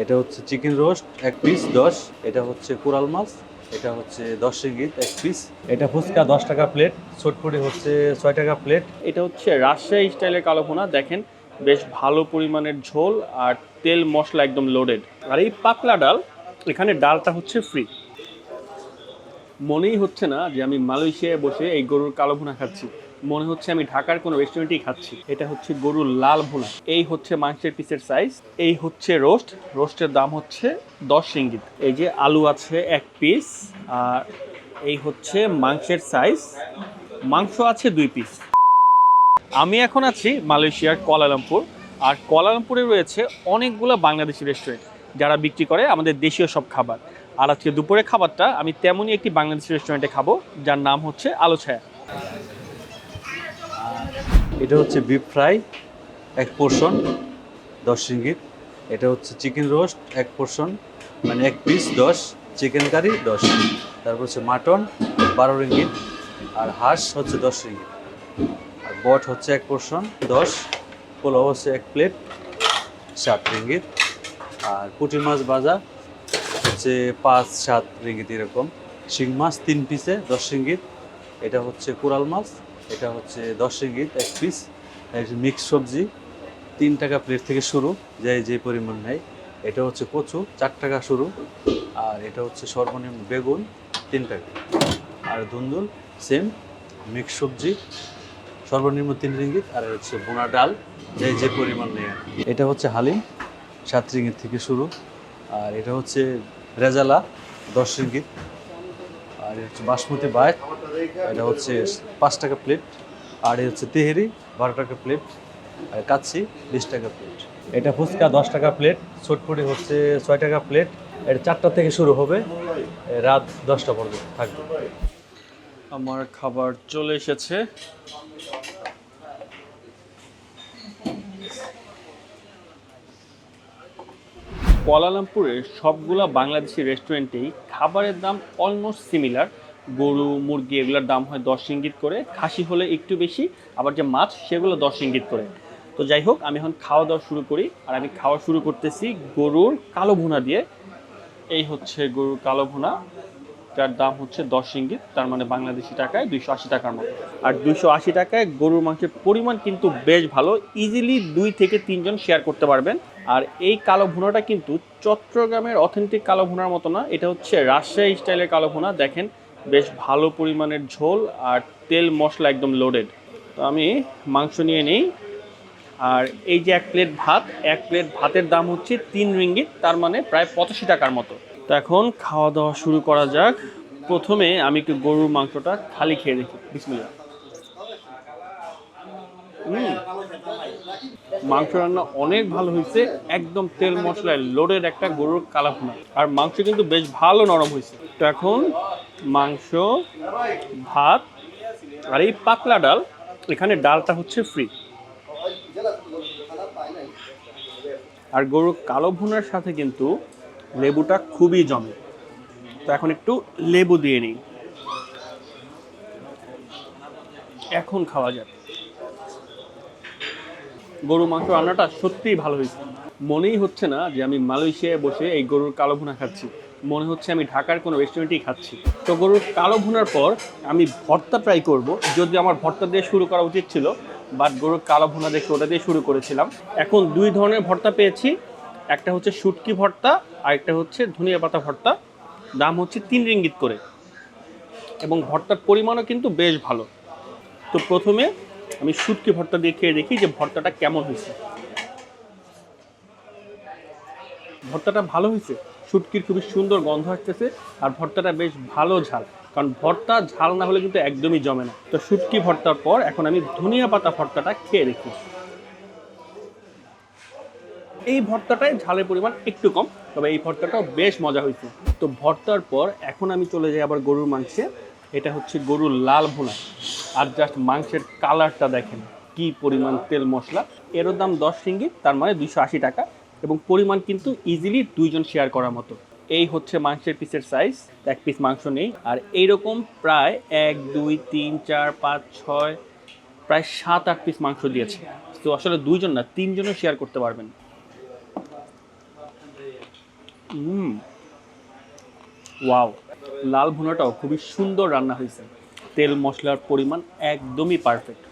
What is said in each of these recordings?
এটা হচ্ছে chicken roast, এক পিস দশ। এটা হচ্ছে কোরাল মাছ, এটা হচ্ছে দশ রিঙ্গিত এক পিস এটা ফুচকা, দশ টাকা প্লেট চটপটি হচ্ছে ছয় টাকা প্লেট এটা হচ্ছে রাজশাহী স্টাইলের কালো ভুনা, দেখেন, বেশ ভালো পরিমাণের ঝোল আর তেল মশলা একদম লোডেড আর এই পাতলা ডাল, এখানে ডালটা হচ্ছে ফ্রি মনেই হচ্ছে না যে আমি মালয়েশিয়ায় বসে এই গরুর কালো ভুনা খাচ্ছি। মনে হচ্ছে আমি ঢাকার কোনো রেস্টুরেন্টেই খাচ্ছি। এটা হচ্ছে গরুর লাল ভুনা। এই হচ্ছে মাংসের পিসের সাইজ এই হচ্ছে রোস্ট রোস্টের দাম হচ্ছে দশ রিঙ্গিত এই যে আলু আছে এক পিস আর এই হচ্ছে মাংসের সাইজ মাংস আছে দুই পিস আমি এখন আছি মালয়েশিয়ার কোয়ালালামপুর, আর কোয়ালালামপুরে রয়েছে অনেকগুলো বাংলাদেশি রেস্টুরেন্ট যারা বিক্রি করে আমাদের দেশীয় সব খাবার। আর আজকে দুপুরের খাবারটা আমি তেমনই একটি বাংলাদেশি রেস্টুরেন্টে খাব, যার নাম হচ্ছে আলো ছায়া। এটা হচ্ছে বিফ ফ্রাই এক পোর্শন দশ রিঙ্গিত এটা হচ্ছে চিকেন রোস্ট এক পোর্শন মানে এক পিস দশ চিকেন কারি দশ। তারপর হচ্ছে মাটন বারো রিঙ্গিত আর হাঁস হচ্ছে দশ রিঙ্গিত আর বট হচ্ছে এক পোর্শন দশ। পোলাও হচ্ছে এক প্লেট সাত রিঙ্গিত আর পুঁটি মাছ ভাজা হচ্ছে পাঁচ, সাত রিঙ্গিত এরকম। শিং মাছ তিন পিসে দশ রিঙ্গিত এটা হচ্ছে কোরাল মাছ। এটা হচ্ছে দশ রিঙ্গিত এক পিস মিক্স সবজি, তিন টাকা প্লেট থেকে শুরু যে যে পরিমাণ নেয়। এটা হচ্ছে কচু, চার টাকা শুরু, আর এটা হচ্ছে সর্বনিম্ন বেগুন, তিন টাকা। আর ধুন্দুল সেম মিক্স সবজি, সর্বনিম্ন তিন রিঙ্গিত আর হচ্ছে বোনা ডাল যে যে পরিমাণ নেয় এটা হচ্ছে হালিম, সাত রিঙ্গিত থেকে শুরু, আর এটা হচ্ছে রেজালা, দশ রিঙ্গিত আর হচ্ছে বাসমতি বায় এটা হচ্ছে পাঁচ টাকা প্লেট আর এই হচ্ছে তেহেরি, বারো টাকা প্লেট আর কাচ্ছি বিশ টাকা প্লেট এটা ফুচকা দশ টাকা প্লেট ছটপুটি হচ্ছে ছয় টাকা প্লেট এটা চারটা থেকে শুরু হবে রাত দশটা পর্যন্ত থাকবে। আমার খাবার চলে এসেছে। কুয়ালালামপুরের সবগুলা বাংলাদেশি রেস্টুরেন্টেই খাবারের দাম অলমোস্ট সিমিলার গরু, মুরগি এগুলোর দাম হয় দশ ইঙ্গিত করে। খাসি হলে একটু বেশি, আবার যে মাছ সেগুলো দশ ইঙ্গিত করে। তো যাই হোক, আমি এখন খাওয়া দাওয়া শুরু করি। আর আমি খাওয়া শুরু করতেছি গরুর কালো ভুনা দিয়ে। এই হচ্ছে গরুর কালো ভুনা। যার দাম হচ্ছে দশ ইঙ্গিত তার মানে বাংলাদেশি টাকায় দুইশো আশি টাকার মতো। আর দুইশো আশি টাকায় গরুর মাংসের পরিমাণ কিন্তু বেশ ভালো ইজিলি দুই থেকে তিনজন শেয়ার করতে পারবেন। আর এই কালো ভুনাটা কিন্তু চট্টগ্রামের অথেন্টিক কালো ভুনার মতো না, এটা হচ্ছে রাজশাহী স্টাইলের কালো ভুনা। দেখেন, বেশ ভালো পরিমাণের ঝোল আর তেল মশলা একদম লোডেড তো আমি মাংস নিয়ে নিই। আর এই যে এক প্লেট ভাত, এক প্লেট ভাতের দাম হচ্ছে তিন রিঙ্গিত, তার মানে প্রায় পঁচাশি টাকার মতো। এখন খাওয়া দাওয়া শুরু করা যাক। প্রথমে আমি একটু গরুর মাংসটা খালি খেয়ে দেখি। বিসমিল্লাহ। হুম মাংস রান্না অনেক ভালো হয়েছে। একদম তেল মশলায় লোডের একটা গরুর কালাভুনা। আর মাংস কিন্তু বেশ ভালো নরম হয়েছে। তো এখন মাংস, ভাত আর এই পাতলা ডাল, এখানে ডালটা হচ্ছে ফ্রি আর গরুর কালো ভুনার সাথে কিন্তু লেবুটা খুবই জমে। তো এখন একটু লেবু দিয়ে নিই। এখন খাওয়া যাক। গরু মাংস রান্নাটা সত্যিই ভালো হয়েছে। মনেই হচ্ছে না যে আমি মালয়েশিয়ায় বসে এই গরুর কালো ভুনা খাচ্ছি। মনে হচ্ছে আমি ঢাকার কোনো রেস্টুরেন্টেই খাচ্ছি। তো গরুর কালো ভুনার পর আমি ভর্তা ট্রাই করব। যদি আমার ভর্তা দিয়ে শুরু করা উচিত ছিল বাট গরুর কালো ভুনা দেখে ওটা দিয়ে শুরু করেছিলাম। এখন দুই ধরনের ভর্তা পেয়েছি। একটা হচ্ছে শুটকি ভর্তা আর একটা হচ্ছে ধনিয়া পাতা ভর্তা। দাম হচ্ছে তিন রিঙ্গিত করে। এবং ভর্তার পরিমাণও কিন্তু বেশ ভালো। তো প্রথমে আমি শুটকি ভর্তা দিয়ে খেয়ে দেখি যে ভর্তাটা কেমন হয়েছে। ভর্তাটা ভালো হয়েছে? শুটকির খুবই সুন্দর গন্ধ আসতেছে আর ভর্তাটা বেশ ভালো ঝাল। কারণ ভর্তা ঝাল না হলে কিন্তু একদমই জমে না। তো শুটকি ভর্তার পর এখন আমি ধনিয়া পাতা ভর্তাটা খেয়ে দেখি। এই ভর্তাটায় ঝালের পরিমাণ একটু কম, তবে এই ভর্তাটাও বেশ মজা হয়েছে। তো ভর্তার পর এখন আমি চলে যাই আবার গরুর মাংসে। এটা হচ্ছে গরুর লাল ভুনা। আর জাস্ট মাংসের কালারটা দেখেন, কি পরিমাণ তেল মশলা। এরও দাম দশ রিঙ্গিত তার মানে দুইশো আশি টাকা। এবং পরিমাণ কিন্তু ইজিলি দুইজন শেয়ার করার মতো। এই হচ্ছে মাংসের পিসের সাইজ এক পিস মাংস নেই। আর এইরকম প্রায় এক, দুই, তিন, চার, পাঁচ, ছয়, প্রায় সাত, আট পিস মাংস দিয়েছে। তো আসলে দুইজন না, তিনজনও শেয়ার করতে পারবেন। হুম। ওয়াও। লাল ভুনাটাও খুবই সুন্দর রান্না হয়েছে। তেল মশলার পরিমাণ একদমই পারফেক্ট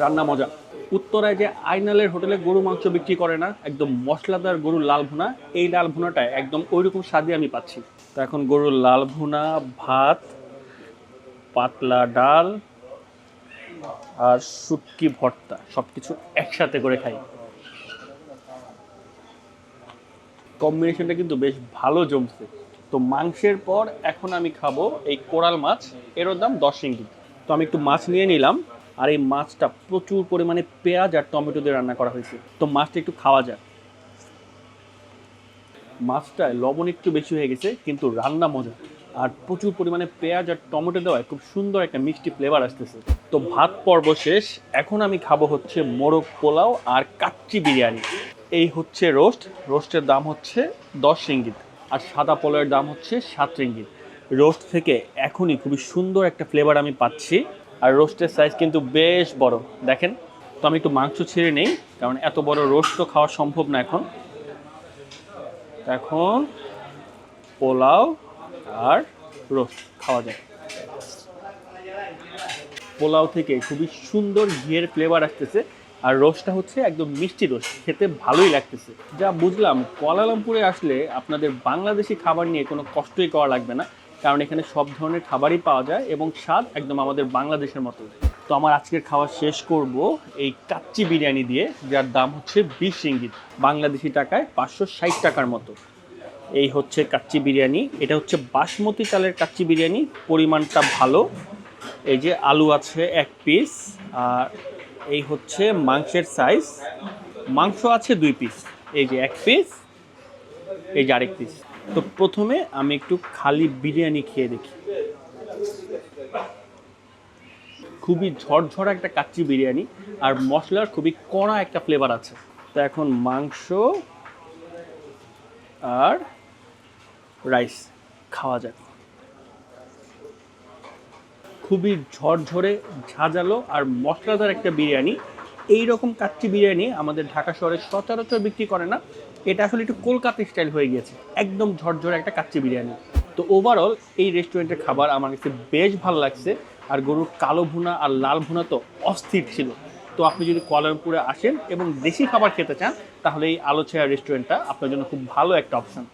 রান্না মজা। উত্তরায় যে আইনালের হোটেলে গরু মাংস বিক্রি করে না, একদম মশলাদার গরুর লাল ভুনা, এই লাল ভুনাটা একদম ওই রকম স্বাদে আমি পাচ্ছি। তো এখন গরুর লাল ভুনা, ভাত, পাতলা ডাল আর শুটকি ভর্তা সব কিছু একসাথে করে খাই। কম্বিনেশনটা কিন্তু বেশ ভালো জমছে। তো মাংসের পর এখন আমি খাব এই কোরাল মাছ। এরও দাম দশ রিঙ্গিত তো আমি একটু মাছ নিয়ে নিলাম। আর এই মাছটা প্রচুর পরিমাণে পেঁয়াজ আর টমেটো দিয়ে রান্না করা হয়েছে। তো মাছটা একটু খাওয়া যায় মাছটায় লবণ একটু বেশি হয়ে গেছে, কিন্তু রান্না মজা। আর প্রচুর পরিমাণে পেঁয়াজ আর টমেটো দেওয়ায় খুব সুন্দর একটা মিষ্টি ফ্লেভার আসতেছে। তো ভাত পর্ব শেষ। এখন আমি খাব হচ্ছে মোরগ পোলাও আর কাচ্চি বিরিয়ানি। এই হচ্ছে রোস্ট। রোস্টের দাম হচ্ছে দশ রিঙ্গিত আর সাদা পোলাওয়ের দাম হচ্ছে সাত রিঙ্গিত। রোস্ট থেকে এখনই খুবই সুন্দর একটা ফ্লেভার আমি পাচ্ছি আর রোস্টের সাইজ কিন্তু বেশ বড়। দেখেন, তো আমি একটু মাংস ছিঁড়ে নেই, কারণ এত বড় রোস্ট তো খাওয়া সম্ভব না এখন। এখন পোলাও আর রোস্ট খাওয়া যায় পোলাও থেকে খুবই সুন্দর ঘিয়ের ফ্লেভার আসতেছে। আর রোস্টটা হচ্ছে একদম মিষ্টি রোস্ট, খেতে ভালোই লাগতেছে। যা বুঝলাম, কোয়ালালামপুরে আসলে আপনাদের বাংলাদেশি খাবার নিয়ে কোনো কষ্টই করা লাগবে না, কারণ এখানে সব ধরনের খাবারই পাওয়া যায় এবং স্বাদ একদম আমাদের বাংলাদেশের মতো। তো আমার আজকের খাওয়া শেষ করব এই কাচ্চি বিরিয়ানি দিয়ে, যার দাম হচ্ছে বিশ রিঙ্গিত, বাংলাদেশি টাকায় পাঁচশো ষাট টাকার মতো। এই হচ্ছে কাচ্চি বিরিয়ানি, এটা হচ্ছে বাসমতি চালের কাচ্চি বিরিয়ানি, পরিমাণটা ভালো। এই যে আলু আছে এক পিস আর এই হচ্ছে মাংসের সাইজ মাংস আছে দুই পিস এই যে এক পিস এই যে আরেক পিস তো প্রথমে আমি একটু খালি বিরিয়ানি খেয়ে দেখি। খুবই ঝরঝরা একটা কাচ্চি বিরিয়ানি আর মশলার খুবই কড়া একটা ফ্লেভার আছে। তো এখন মাংস আর রাইস খাওয়া যাক। খুবই ঝরঝরে, ঝাঁঝালো আর মশলাদার একটা বিরিয়ানি। এই রকম কাচ্চি বিরিয়ানি আমাদের ঢাকা শহরে সচরাচর বিক্রি করে না। এটা আসলে একটু কলকাতা স্টাইল হয়ে গিয়েছে। একদম ঝরঝরে একটা কাচ্চি বিরিয়ানি। তো ওভারঅল এই রেস্টুরেন্টের খাবার আমার কাছে বেশ ভালো লাগছে। আর গরুর কালো ভুনা আর লাল ভুনা তো অস্থির ছিল। তো আপনি যদি কোয়ালালামপুরে আসেন এবং দেশি খাবার খেতে চান, তাহলে এই আলোছায়া রেস্টুরেন্টটা আপনার জন্য খুব ভালো একটা অপশন